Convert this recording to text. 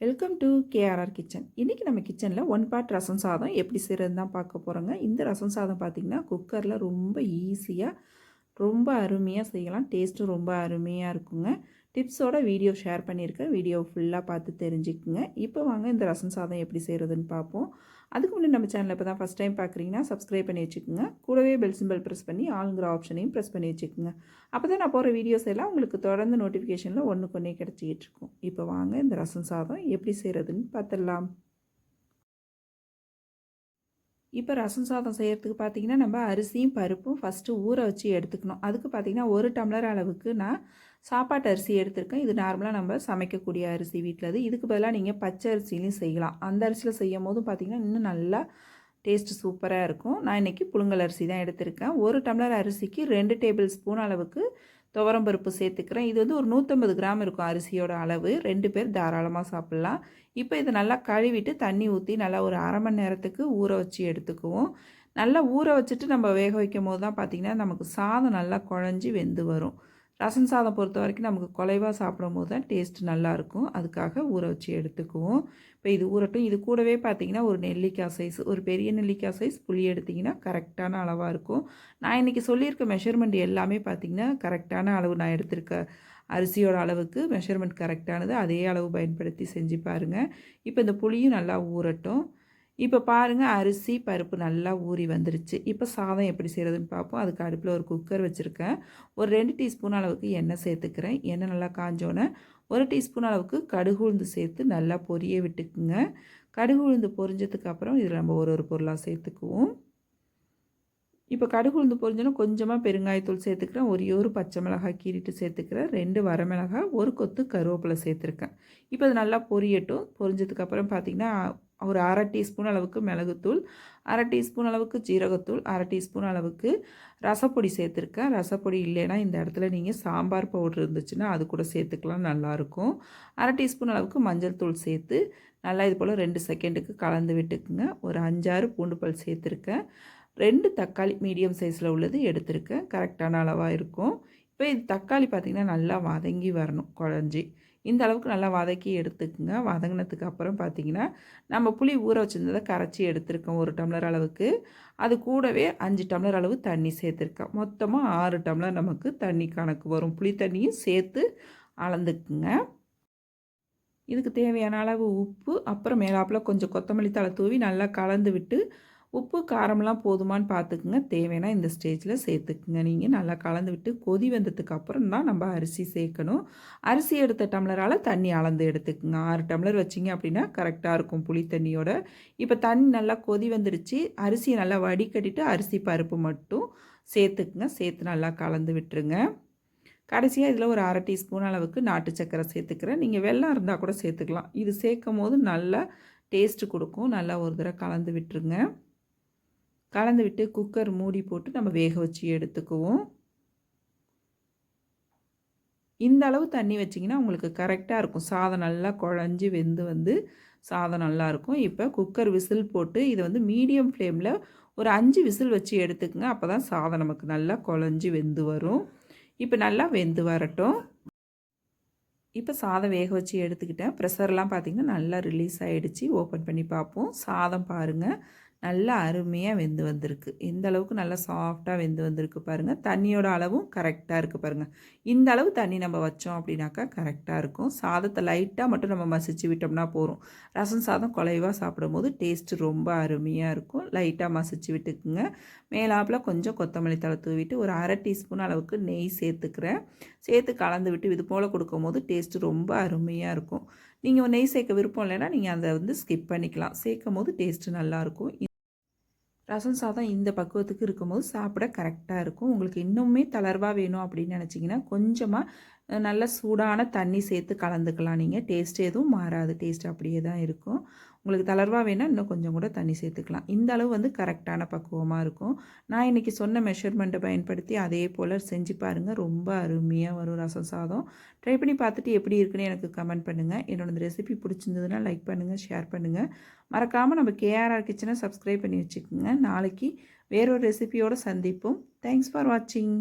Welcome to KRR kitchen இன்றைக்கி நம்ம கிச்சனில் ஒன் பார்ட் ரசம் சாதம் எப்படி செய்கிறது தான் பார்க்க போகிறோங்க இந்த ரசம் சாதம் பார்த்திங்கன்னா குக்கரில் ரொம்ப ஈஸியாக ரொம்ப அருமையாக செய்யலாம். டேஸ்ட்டும் ரொம்ப அருமையாக இருக்குங்க. டிப்ஸோட வீடியோ ஷேர் பண்ணியிருக்கேன். வீடியோ ஃபுல்லாக பார்த்து தெரிஞ்சுக்குங்க. இப்போ வாங்க இந்த ரசம் சாதம் எப்படி செய்கிறதுன்னு பார்ப்போம். அதுக்கு முன்னாடி நம்ம சேனலில் இப்போ தான் ஃபஸ்ட் டைம் பார்க்குறீங்கன்னா சப்ஸ்கிரைப் பண்ணி வச்சுக்கோங்க. கூடவே பெல் சிம்பிள் ப்ரெஸ் பண்ணி ஆளுங்கிற ஆப்ஷனையும் ப்ரெஸ் பண்ணி வச்சுக்கோங்க. அப்போ தான் நான் போகிற வீடியோஸ் எல்லாம் உங்களுக்கு தொடர்ந்து நோட்டிஃபிகேஷனில் ஒன்றுக்கு ஒன்றே கிடச்சிக்கிட்டு இருக்கும். இப்போ வாங்க இந்த ரசம் சாதம் எப்படி செய்கிறதுன்னு பார்த்துடலாம். இப்போ ரசம் சாதம் செய்கிறதுக்கு பார்த்திங்கன்னா நம்ம அரிசியும் பருப்பும் ஃபஸ்ட்டு ஊற வச்சு எடுத்துக்கணும். அதுக்கு பார்த்திங்கன்னா ஒரு டம்ளர் அளவுக்கு நான் சாப்பாட்டு அரிசி எடுத்திருக்கேன். இது நார்மலாக நம்ம சமைக்கக்கூடிய அரிசி வீட்டில் இது இதுக்கு பதிலாக நீங்கள் பச்சை அரிசிலையும் செய்யலாம். அந்த அரிசியில் செய்யும் போதும் பார்த்திங்கன்னா இன்னும் நல்லா டேஸ்ட்டு சூப்பராக இருக்கும். நான் இன்றைக்கி புழுங்கல் அரிசி தான் எடுத்திருக்கேன். ஒரு டம்ளர் அரிசிக்கு ரெண்டு டேபிள் ஸ்பூன் அளவுக்கு துவரம்பருப்பு சேர்த்துக்கிறேன். இது வந்து ஒரு நூற்றம்பது கிராம் இருக்கும் அரிசியோட அளவு. ரெண்டு பேர் தாராளமாக சாப்பிட்லாம். இப்போ இதை நல்லா கழுவிட்டு தண்ணி ஊற்றி நல்லா ஒரு அரை மணி நேரத்துக்கு ஊற வச்சு எடுத்துக்குவோம். நல்லா ஊற வச்சுட்டு நம்ம வேக வைக்கும் போது தான் பார்த்திங்கன்னா நமக்கு சாதம் நல்லா குழஞ்சி வெந்து வரும். ரசம் சாதம் பொறுத்த வரைக்கும் நமக்கு குலைவாக சாப்பிடும் போது தான் டேஸ்ட் நல்லாயிருக்கும். அதுக்காக ஊற வச்சு எடுத்துக்குவோம். இப்போ இது ஊறட்டும். இது கூடவே பார்த்திங்கன்னா ஒரு நெல்லிக்காய் சைஸ் ஒரு பெரிய நெல்லிக்காய் சைஸ் புளி எடுத்திங்கன்னா கரெக்டான அளவாக இருக்கும். நான் இன்றைக்கி சொல்லியிருக்க மெஷர்மெண்ட் எல்லாமே பார்த்திங்கன்னா கரெக்டான அளவு நான் எடுத்திருக்க அரிசியோட அளவுக்கு மெஷர்மெண்ட் கரெக்டானது அதே அளவு பயன்படுத்தி செஞ்சு பாருங்கள் இப்போ இந்த புளியும் நல்லா ஊறட்டும். இப்போ பாருங்கள் அரிசி பருப்பு நல்லா ஊறி வந்துருச்சு. இப்போ சாதம் எப்படி செய்கிறதுன்னு பார்ப்போம் அதுக்கு அடுப்பில் ஒரு குக்கர் வச்சுருக்கேன். ஒரு ரெண்டு டீஸ்பூன் அளவுக்கு எண்ணெய் சேர்த்துக்கிறேன். எண்ணெய் நல்லா காஞ்சோன்னே ஒரு டீஸ்பூன் அளவுக்கு கடுகு உளுந்து சேர்த்து நல்லா பொரிய விட்டுக்குங்க. கடுகு உளுந்து பொரிஞ்சதுக்கு அப்புறம் இதில் நம்ம ஒரு ஒரு பொருளாக சேர்த்துக்குவோம். இப்போ கடுகு உளுந்து பொரிஞ்சோன்னா கொஞ்சமாக பெருங்காயத்தூள் சேர்த்துக்கிறேன். ஒரே ஒரு பச்சை மிளகாய் கீறிட்டு சேர்த்துக்கிறேன். ரெண்டு வரமிளகாய் ஒரு கொத்து கருவேப்பிலை சேர்த்துருக்கேன். இப்போ அது நல்லா பொரியட்டும். பொரிஞ்சதுக்கப்புறம் பார்த்திங்கன்னா ஒரு அரை டீஸ்பூன் அளவுக்கு மிளகுத்தூள் அரை டீஸ்பூன் அளவுக்கு ஜீரகத்தூள் அரை டீஸ்பூன் அளவுக்கு ரசப்பொடி சேர்த்துருக்கேன். ரசப்பொடி இல்லைன்னா இந்த இடத்துல நீங்கள் சாம்பார் பவுடர் இருந்துச்சுன்னா அது கூட சேர்த்துக்கலாம் நல்லாயிருக்கும் அரை டீஸ்பூன் அளவுக்கு மஞ்சள் தூள் சேர்த்து நல்லா இது போல் ரெண்டு செகண்டுக்கு கலந்து விட்டுக்குங்க. ஒரு அஞ்சாறு பூண்டு பல் சேர்த்துருக்கேன். ரெண்டு தக்காளி மீடியம் சைஸில் உள்ளது எடுத்திருக்கேன். கரெக்டான அளவாக இருக்கும். இப்போ இது தக்காளி பார்த்திங்கன்னா நல்லா வதங்கி வரணும் குழஞ்சி. இந்த அளவுக்கு நல்லா வதக்கி எடுத்துக்குங்க. வதங்கினதுக்கு அப்புறம் பார்த்திங்கன்னா நம்ம புளி ஊற வச்சுருந்ததை கரைச்சி எடுத்துருக்கோம் ஒரு டம்ளர் அளவுக்கு. அது கூடவே அஞ்சு டம்ளர் அளவு தண்ணி சேர்த்துருக்கேன் மொத்தமாக ஆறு டம்ளர் நமக்கு தண்ணி கணக்கு வரும். புளி தண்ணியும் சேர்த்து அளந்துக்குங்க. இதுக்கு தேவையான அளவு உப்பு அப்புறம் மேலாப்பில் கொஞ்சம் கொத்தமல்லி தலை தூவி நல்லா கலந்து விட்டு உப்பு காரம்லாம் போதுமான்னு பார்த்துக்குங்க தேவைன்னா இந்த ஸ்டேஜில் சேர்த்துக்குங்க நீங்கள் நல்லா கலந்து விட்டு கொதி வந்ததுக்கு அப்புறம் தான் நம்ம அரிசி சேர்க்கணும். அரிசி எடுத்த டம்ளரால் தண்ணி அளந்து எடுத்துக்குங்க. ஆறு டம்ளர் வச்சிங்க அப்படின்னா கரெக்டாக இருக்கும் புளி தண்ணியோட. இப்போ தண்ணி நல்லா கொதி வந்துடுச்சு அரிசியை நல்லா வடிகட்டிட்டு அரிசி பருப்பு மட்டும் சேர்த்துக்குங்க. சேர்த்து நல்லா கலந்து விட்டுருங்க. கடைசியாக இதில் ஒரு அரை டீஸ்பூன் அளவுக்கு நாட்டு சக்கரை சேர்த்துக்கிறேன். நீங்கள் வெள்ளம் இருந்தால் கூட சேர்த்துக்கலாம். இது சேர்க்கும் போது நல்லா டேஸ்ட்டு கொடுக்கும். நல்லா ஒரு தடவை கலந்து விட்டுருங்க. கலந்து விட்டு குக்கர் மூடி போட்டு நம்ம வேக வச்சு எடுத்துக்குவோம். இந்த அளவு தண்ணி வச்சிங்கன்னா உங்களுக்கு கரெக்டாக இருக்கும். சாதம் நல்லா குழஞ்சி வெந்து வந்து சாதம் நல்லாயிருக்கும் இப்போ குக்கர் விசில் போட்டு இதை வந்து மீடியம் ஃப்ளேமில் ஒரு அஞ்சு விசில் வச்சு எடுத்துக்கோங்க. அப்போ தான் சாதம் நமக்கு நல்லா குழஞ்சி வெந்து வரும். இப்போ நல்லா வெந்து வரட்டும். இப்போ சாதம் வேக வச்சு எடுத்துக்கிட்டேன். ப்ரெஷர்லாம் பார்த்திங்கன்னா நல்லா ரிலீஸ் ஆகிடுச்சு ஓப்பன் பண்ணி பார்ப்போம். சாதம் பாருங்கள் நல்லா அருமையாக வெந்து வந்திருக்கு. இந்த அளவுக்கு நல்லா சாஃப்டாக வெந்து வந்திருக்கு பாருங்கள் தண்ணியோட அளவும் கரெக்டாக இருக்குது பாருங்கள் இந்த அளவு தண்ணி நம்ம வச்சோம் அப்படின்னாக்கா கரெக்டாக இருக்கும். சாதத்தை லைட்டாக மட்டும் நம்ம மசிச்சு விட்டோம்னா போகிறோம் ரசம் சாதம் குலைவாக சாப்பிடும் போது டேஸ்ட்டு ரொம்ப அருமையாக இருக்கும். லைட்டாக மசிச்சு விட்டுக்குங்க. மேலாப்பில் கொஞ்சம் கொத்தமல்லி தலை தூவிட்டு ஒரு அரை டீஸ்பூன் அளவுக்கு நெய் சேர்த்துக்கிறேன். சேர்த்து கலந்து விட்டு இது போல் கொடுக்கும் போது டேஸ்ட்டு ரொம்ப அருமையாக இருக்கும். நீங்கள் நெய் சேர்க்க விருப்பம் இல்லைன்னா நீங்கள் அதை வந்து ஸ்கிப் பண்ணிக்கலாம். சேர்க்கும் போது டேஸ்ட்டு நல்லாயிருக்கும். ரசம் சாதம் இந்த பக்குவத்துக்கு இருக்கும்போது சாப்பிட கரெக்டாக இருக்கும். உங்களுக்கு இன்னுமே தளர்வாக வேணும் அப்படின்னு நினச்சிங்கன்னா கொஞ்சமாக நல்ல சூடான தண்ணி சேர்த்து கலந்துக்கலாம் நீங்கள் டேஸ்ட் எதுவும் மாறாது. டேஸ்ட் அப்படியே தான் இருக்கும். உங்களுக்கு தளர்வாக வேணால் இன்னும் கொஞ்சம் கூட தண்ணி சேர்த்துக்கலாம். இந்த அளவு வந்து கரெக்டான பக்குவமாக இருக்கும். நான் இன்றைக்கி சொன்ன மெஷர்மெண்ட்டை பயன்படுத்தி அதே போல் செஞ்சு பாருங்கள் ரொம்ப அருமையாக வரும் ரசம் சாதம். ட்ரை பண்ணி பார்த்துட்டு எப்படி இருக்குன்னு எனக்கு கமெண்ட் பண்ணுங்கள் என்னோட ரெசிபி பிடிச்சிருந்ததுன்னா லைக் பண்ணுங்கள் ஷேர் பண்ணுங்கள் மறக்காமல் நம்ம கேஆர்ஆர் கிச்சனை சப்ஸ்கிரைப் பண்ணி வச்சுக்கோங்க. நாளைக்கு வேறொரு ரெசிபியோடு சந்திப்போம். தேங்க்ஸ் ஃபார் வாட்சிங்